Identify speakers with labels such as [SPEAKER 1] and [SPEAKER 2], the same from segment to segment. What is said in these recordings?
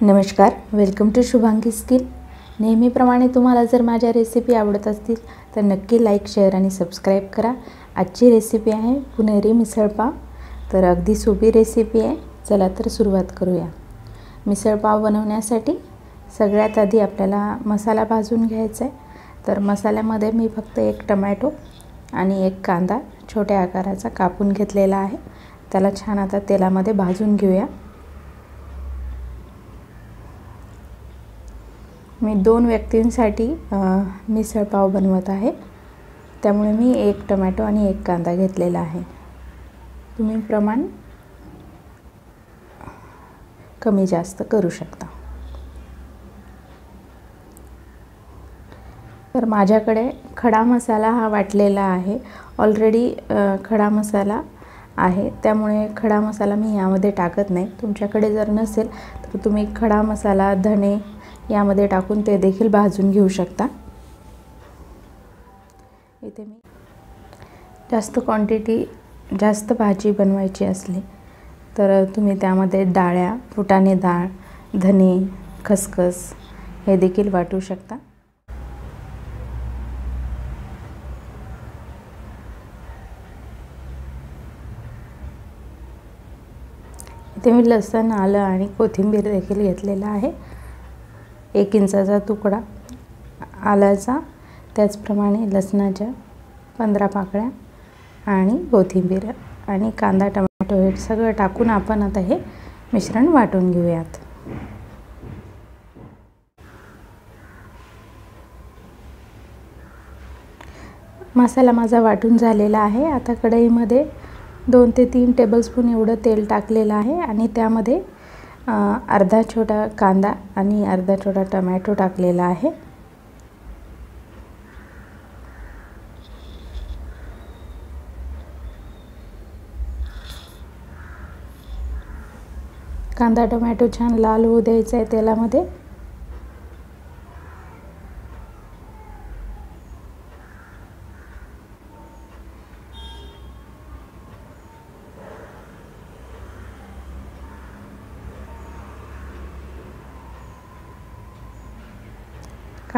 [SPEAKER 1] नमस्कार welcome to Shubhangi skill नेहमीप्रमाणे तुम्हाला जर माझ्या रेसिपी आवडत असतील तर नक्की लाईक शेअर आणि सबस्क्राईब करा. आजची रेसिपी आहे पुणेरी मिसळपाव. तर अगदी सोपी रेसिपी आहे. चला तर सुरुवात करूया. मिसळपाव बनवण्यासाठी सगळ्यात आधी आपल्याला मसाला भाजून घ्यायचा आहे. तर मसाल्यामध्ये मी फक्त एक टमॅटो आणि एक कांदा छोट्या आकाराचा कापून घेतलेला आहे. त्याला छान आता तेलामध्ये भाजून घेऊया. मी दोन व्यक्तींसाठी मिसळपाव बनवत आहे. त्यामुळे मी एक टमॅटो आणि एक कांदा घेतलेला आहे. तुम्ही प्रमाण कमी जास्त करू शकता. तर माझ्याकडे खडा मसाला हा वाटलेला आहे. ऑलरेडी खडा मसाला आहे. त्यामुळे खडा मसाला मी यामध्ये टाकत नाही. तुमच्याकडे जर नसेल तर तुम्ही खडा मसाला धणे यामध्ये टाकून ते देखील भाजून घेऊ शकता. इथे मी जास्त क्वांटिटी जास्त भाजी बनवायची असली तर तुम्ही त्यामध्ये डाळ्या फुटाणे डाळ धने खसखस हे देखील वाटू शकता. इथे मी लसण आलं आणि कोथिंबीर देखील घेतलेलं आहे. एक इंचाचा तुकडा आल्याचा त्याचप्रमाणे लसणाच्या पंधरा पाकळ्या आणि कोथिंबीर आणि कांदा टमाटो हे सगळं टाकून आपण आता हे मिश्रण वाटून घेऊयात. मसाला माझा वाटून झालेला आहे. आता कढईमध्ये दोन ते तीन टेबलस्पून एवढं तेल टाकलेलं आहे आणि त्यामध्ये अर्धा छोटा कांदा आणि अर्धा छोटा टमॅटो टाकलेला आहे. कांदा टोमॅटो छान लाल होऊ द्यायचा आहे तेलामध्ये.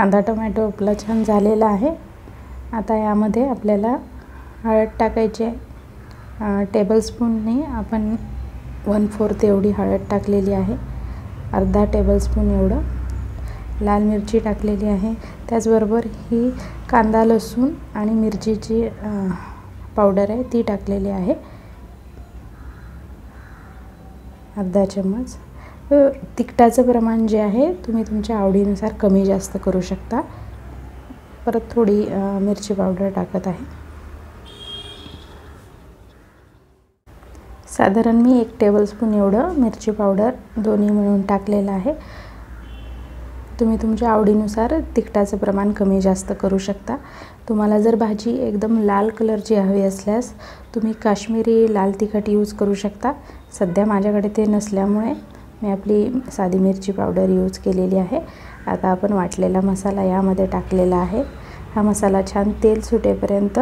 [SPEAKER 1] कांदा टोमॅटो आपला छान झालेला आहे. आता यामध्ये आपल्याला हळद टाकायची आहे. टेबलस्पूनने आपण वन फोर्थ एवढी हळद टाकलेली आहे. अर्धा टेबलस्पून एवढं. लाल मिरची टाकलेली आहे. त्याचबरोबर ही कांदा लसूण आणि मिरचीची पावडर आहे ती टाकलेली आहे. अर्धा चम्मच. तिखटाचं प्रमाण जे आहे तुम्ही तुमच्या आवडीनुसार कमी जास्त करू शकता. परत थोडी मिरची पावडर टाकत आहे. साधारण मी एक टेबलस्पून एवढं मिरची पावडर दोन्ही मिळून टाकलेलं आहे. तुम्ही तुमच्या आवडीनुसार तिखटाचं प्रमाण कमी जास्त करू शकता. तुम्हाला जर भाजी एकदम लाल कलरची हवी असल्यास तुम्ही काश्मीरी लाल तिखट यूज करू शकता. सध्या माझ्याकडे ते नसल्यामुळे मी आपली साधी मिरची पावडर यूज केलेली आहे. आता आपण वाटलेला मसाला यामध्ये टाकलेला आहे. हा मसाला छान तेल सुटेपर्यंत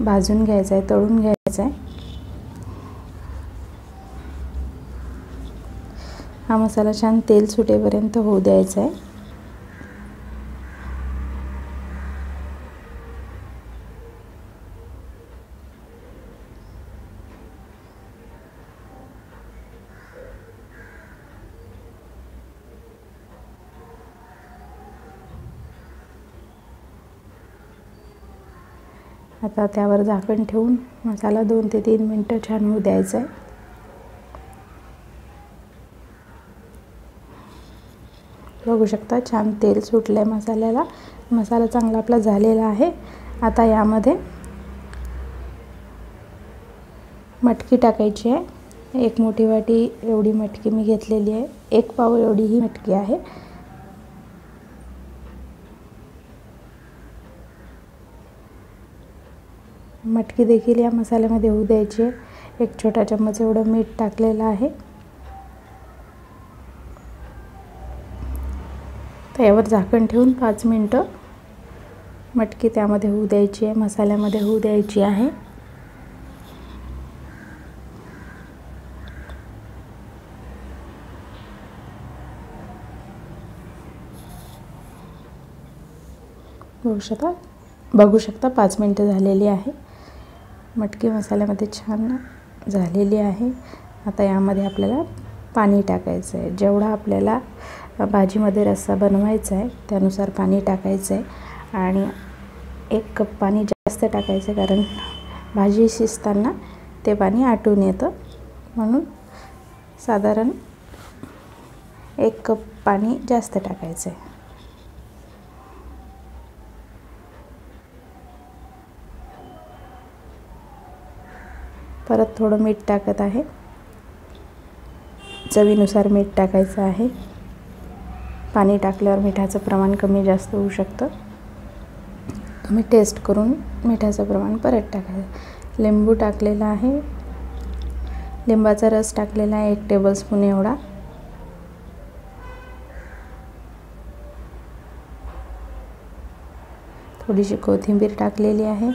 [SPEAKER 1] भाजून घ्यायचा आहे तळून घ्यायचा आहे. हा मसाला छान तेल सुटेपर्यंत होऊ द्यायचा आहे. आता त्यावर झाकण ठेवून मसाला दोन ते तीन मिनटं छान होऊ द्यायचं आहे. बघू शकता छान तेल सुटलं आहे मसाल्याला. मसाला चांगला आपला झालेला आहे. आता यामध्ये मटकी टाकायची आहे. एक मोठी वाटी एवढी मटकी मी घेतलेली आहे. एक पाव एवढी ही मटकी आहे. मटकी देखील या मसाल्यामध्ये होऊ द्यायची एक छोटा चम्मच एवढं मीठ टाकलेलं आहे. त्यावर झाकण ठेवून पाच मिनटं मटकी त्यामध्ये होऊ द्यायची आहे मसाल्यामध्ये होऊ द्यायची आहे. बघू शकता बघू शकता पाच मिनटं झालेली आहे. मटकी मसाल्यामध्ये छान झालेली आहे. आता यामध्ये आपल्याला पाणी टाकायचं आहे. जेवढा आपल्याला भाजीमध्ये रस्सा बनवायचा आहे त्यानुसार पाणी टाकायचं आहे. आणि एक कप पाणी जास्त टाकायचं आहे कारण भाजी शिजताना ते पाणी आटून येतं. म्हणून साधारण एक कप पाणी जास्त टाकायचं आहे. परत थोडं मीठ टाकत आहे. चवीनुसार मीठ टाकायचं आहे. पाणी टाकल्यावर मिठाचं प्रमाण कमी जास्त होऊ शकतं. तुम्ही टेस्ट करून मिठाचं प्रमाण परत टाकायचं लिंबू टाकलेला आहे. लिंबाचा रस टाकलेला आहे एक टेबलस्पून एवढा. थोडीशी कोथिंबीर टाकलेली आहे.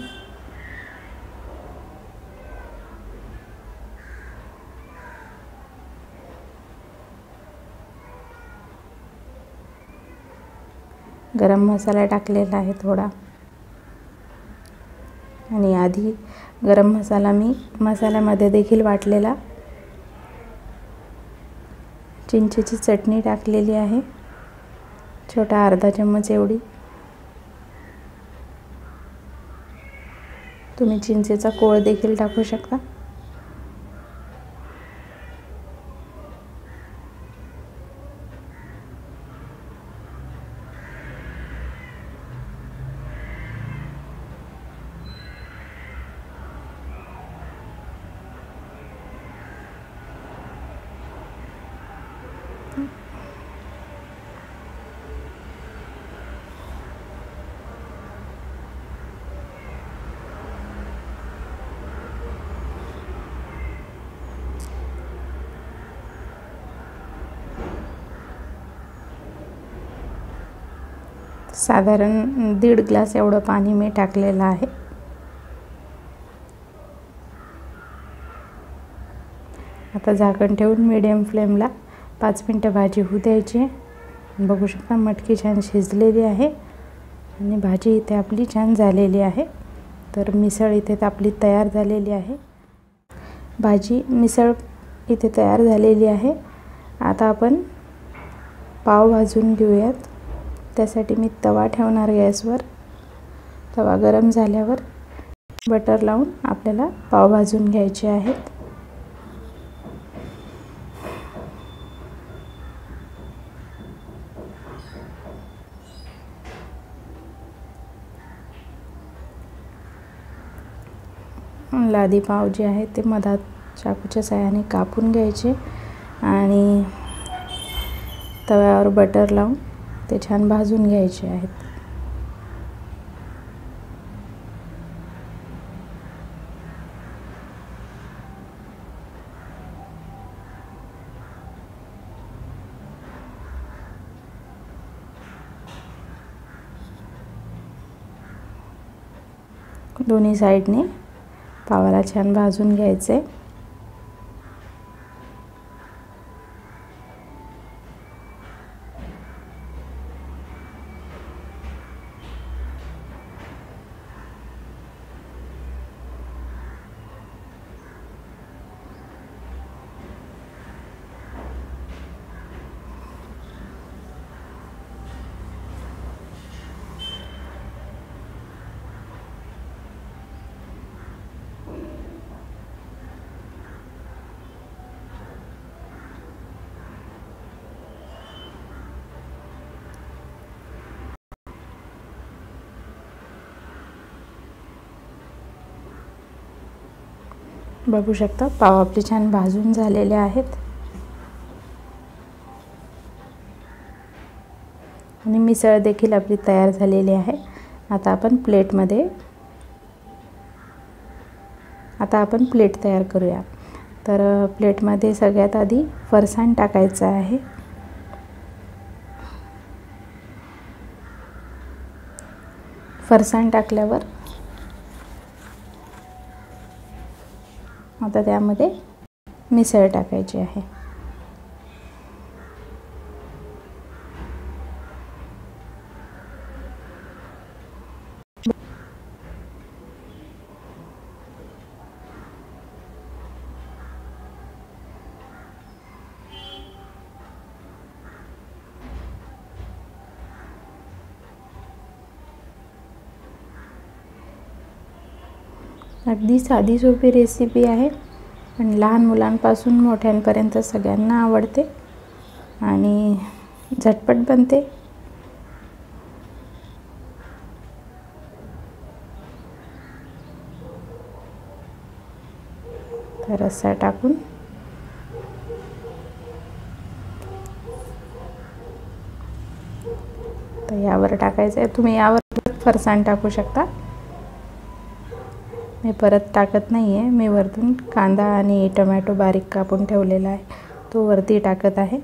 [SPEAKER 1] गरम मसाला टाकलेला आहे थोडा. आणि आधी गरम मसाला मी मसाल्यामध्ये देखील वाटलेला. चिंचेची चटणी टाकलेली आहे. छोटा अर्धा चम्मच एवढी. तुम्ही चिंचेचा कोळ देखील टाकू शकता. साधारण दीड ग्लास एवढं पाणी मी टाकलेलं आहे. आता झाकण ठेवून मीडियम फ्लेमला पाच मिनटं भाजी होऊ द्यायची. बघू शकता मटकी छान शिजलेली आहे आणि भाजी इथे आपली छान झालेली आहे. तर मिसळ इथे आपली तयार झालेली आहे. भाजी मिसळ इथे तयार झालेली आहे. आता आपण पाव भाजून घेऊयात. त्यासाठी मी तवा ठेवणार गॅसवर. तवा गरम झाल्यावर बटर लावून आपल्याला पाव भाजून घ्यायचे आहेत. लादी पाव जे आहे ते मधात चाकूच्या साह्याने कापून घ्यायचे आणि तव्यावर बटर लावून ते छान भाजून घ्यायचे आहेत. दोन्ही साईडने पावाला छान भाजून घ्यायचे. बघू शकता पाव आपले छान भाजून झालेले आहेत. आणि मिसळ देखील आपली तयार झालेली आहे. आता आपण प्लेटमध्ये आता आपण प्लेट तयार करूया. तर प्लेटमध्ये सगळ्यात आधी फरसाण टाकायचं आहे. फरसाण टाकल्यावर आता त्यामध्ये मिसळ टाकायची आहे. अगदी साधी सोपी रेसिपी आहे. पण लहान मुलांपासून मोठ्यांपर्यंत सगळ्यांना आवडते. आणि झटपट बनते. तर रस्सा टाकून. तर यावर टाकायचं आहे तुम्ही यावर फरसाण टाकू शकता. मी परत टाकत नाही आहे मी वरतून कांदा आणि टोमॅटो बारीक कापून ठेवलेला आहे. तो वरती टाकत आहे.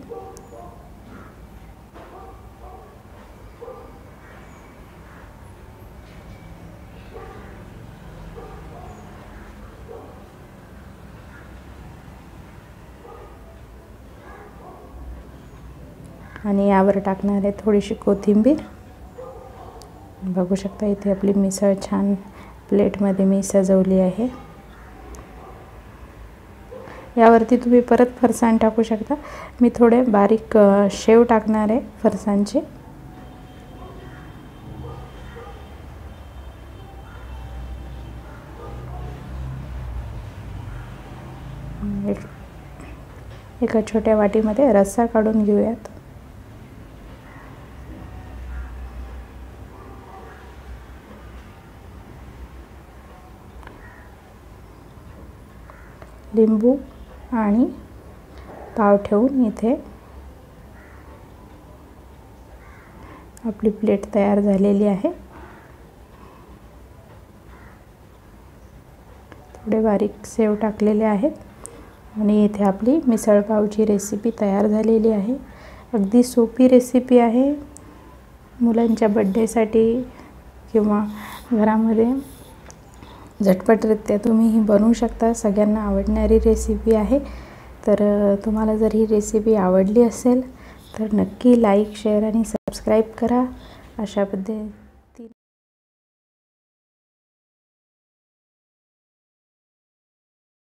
[SPEAKER 1] आणि यावर टाकणार आहे थोडीशी कोथिंबीर. बघू शकता इथे आपली मिसळ छान प्लेटमध्ये मी सजवली आहे. यावरती तुम्ही परत फरसाण टाकू शकता. मी थोडे बारीक शेव टाकणार आहे फरसाणचे. एका छोट्या वाटीमध्ये रस्सा काढून घेऊयात. लिंबू आणि पाव ठेवून इथे आपली प्लेट तयार झालेली आहे. थोडे बारीक सेव टाकलेले आहेत आणि इथे आपली मिसळपावची रेसिपी तयार झालेली आहे. अगदी सोपी रेसिपी आहे. मुलांच्या बड्डेसाठी किंवा घरामध्ये झटपटरित्या तुम्ही ही बनवू शकता. सगळ्यांना आवडणारी रेसिपी आहे. तर तुम्हाला जर ही रेसिपी आवडली असेल तर नक्की लाईक शेअर आणि सबस्क्राईब करा. अशा पद्धती